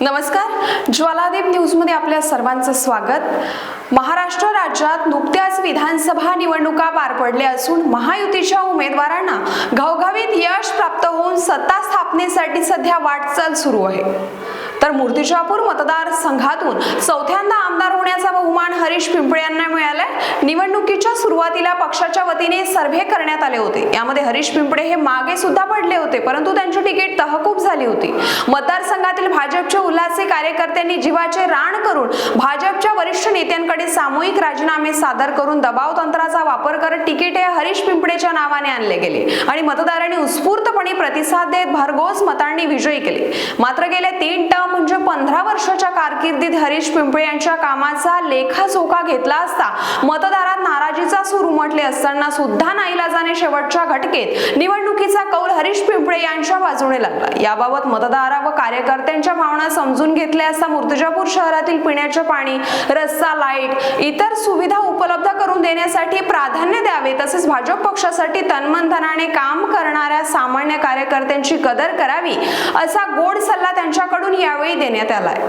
नमस्कार. ज्वालादीप न्यूजमध्ये आपल्या सर्वांचं स्वागत. महाराष्ट्र राज्यात नुकत्याच विधानसभा निवडणुका पार पडल्या असून महायुतीच्या उमेदवारांना घवघवीत यश प्राप्त होऊन सत्ता स्थापनेसाठी सध्या वाटचाल सुरू आहे. तर मूर्तिजापूर मतदारसंघातून चौथ्यांदा आमदार होण्याचा बहुमान हरीश पिंपळे यांना मिळालाय. निवडणुकीच्या सुरुवातीला पक्षाच्या वतीने सर्व्हे करण्यात आले होते. यामध्ये हरीश पिंपळे हे मागे सुद्धा पडले होते परंतु त्यांची तिकीट तहकूब झाली होती मतदारसंघातील भाजपच्या उल्हासी कार्यकर्त्यांनी जीवाचे रान करून भाजपच्या वरिष्ठ नेत्यांकडे सामूहिक राजीनामे सादर करून दबाव तंत्राचा वापर करत तिकीट हे हरीश पिंपळेच्या नावाने आणले गेले. आणि मतदारांनी उत्स्फूर्तपणे प्रतिसाद देत भरघोस मतांनी विजयी केले. मात्र गेल्या तीन टर्म म्हणजे पंधरा वर्षाच्या कारकिर्दीत हरीश पिंपळे यांच्या कामाचा लेखाजोखा घेतला असता मतदारात नाराजीचा सूर उमटले असताना सुद्धा नाईलाजाने शेवटच्या घटकेत निवडणुकीचा कौल हरीश पिंपळे यांच्या बाजूने लागला. याबाबत मतदारा व कार्यकर्त्यांच्या भावना समजून घेतल्या असता मूर्तिजापूर शहरातील पिण्याचे पाणी रस्ता लाइट इतर सुविधा उपलब्ध करून देण्यासाठी प्राधान्य द्यावे तसेच भाजप पक्षासाठी तन्मन धनाने काम करणाऱ्या सामान्य कार्यकर्त्यांची कदर करावी असा गोड सल्ला त्यांच्याकडून यावेळी देण्यात आलाय.